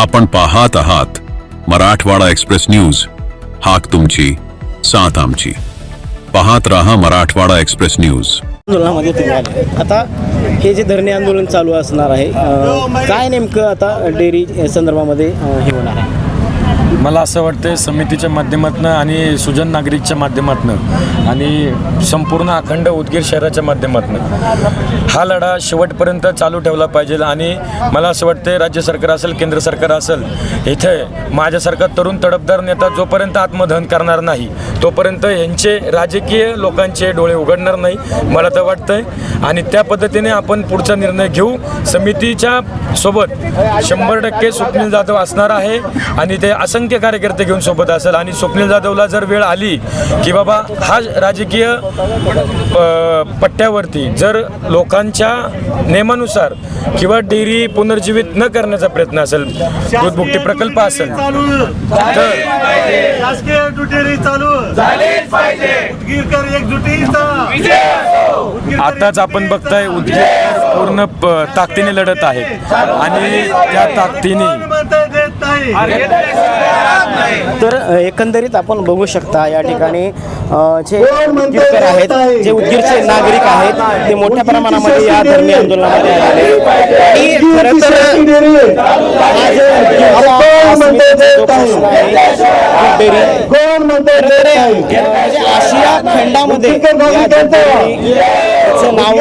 आपण पाहत आहात मराठवाडा एक्सप्रेस न्यूज. हाक तुमची साथ आमची. पाहत रहा मराठवाडा एक्सप्रेस न्यूज. आंदोलनामध्ये तुम्ही आले. आता हे जे धरणे आंदोलन चालू असणार आहे काय नेमकं आता डेअरी संदर्भामध्ये हे होणार आहे? मला असं वाटतं समितीच्या माध्यमातून आणि सुजन नागरिकच्या माध्यमातून आणि संपूर्ण अखंड उदगीर शहराच्या माध्यमातून हा लढा शेवटपर्यंत चालू ठेवला पाहिजे. आणि मला असं वाटतं राज्य सरकार असेल केंद्र सरकार असेल इथे माझ्यासारखा तरुण तडफदार नेता जोपर्यंत आत्मदहन करणार नाही तोपर्यंत यांचे राजकीय लोकांचे डोळे उघडणार नाही मला तर वाटतंय. आणि त्या पद्धतीने आपण पुढचा निर्णय घेऊ. समितीच्या सोबत शंभर टक्के स्वप्नील जाधव असणार आहे. आणि ते असंख्य कार्यकर्ते घेऊन सोबत असेल. आणि स्वप्नील जाधवला जर वेळ आली की बाबा हा राजकीय पट्ट्यावरती जर लोकांच्या नियमानुसार किंवा डेअरी पुनर्जीवित न करण्याचा प्रयत्न असेल दूधभुकटी प्रकल्प असेल तर उदगीरकर आताच आपण बघताय उद्योग पूर्ण प- ताकदीने लढत आहेत. आणि त्या ताकदीने नाही. तर एकंदरीत आपण बघू शकता या ठिकाणी जे उदगीरकर आहेत जे उदगीरचे नागरिक आहेत ते मोठ्या प्रमाणामध्ये या धरणे आंदोलनामध्ये आलेले आणि खरं तर आशिया खंडामध्ये नाव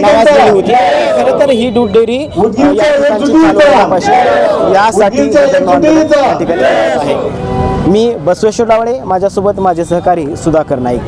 नावाजलेली होती. तर ही दूध डेअरी यासाठी ठिकाणी आहे. मी बसवेश्वर डावळे माझ्यासोबत माझे सहकारी सुधाकर नाईक.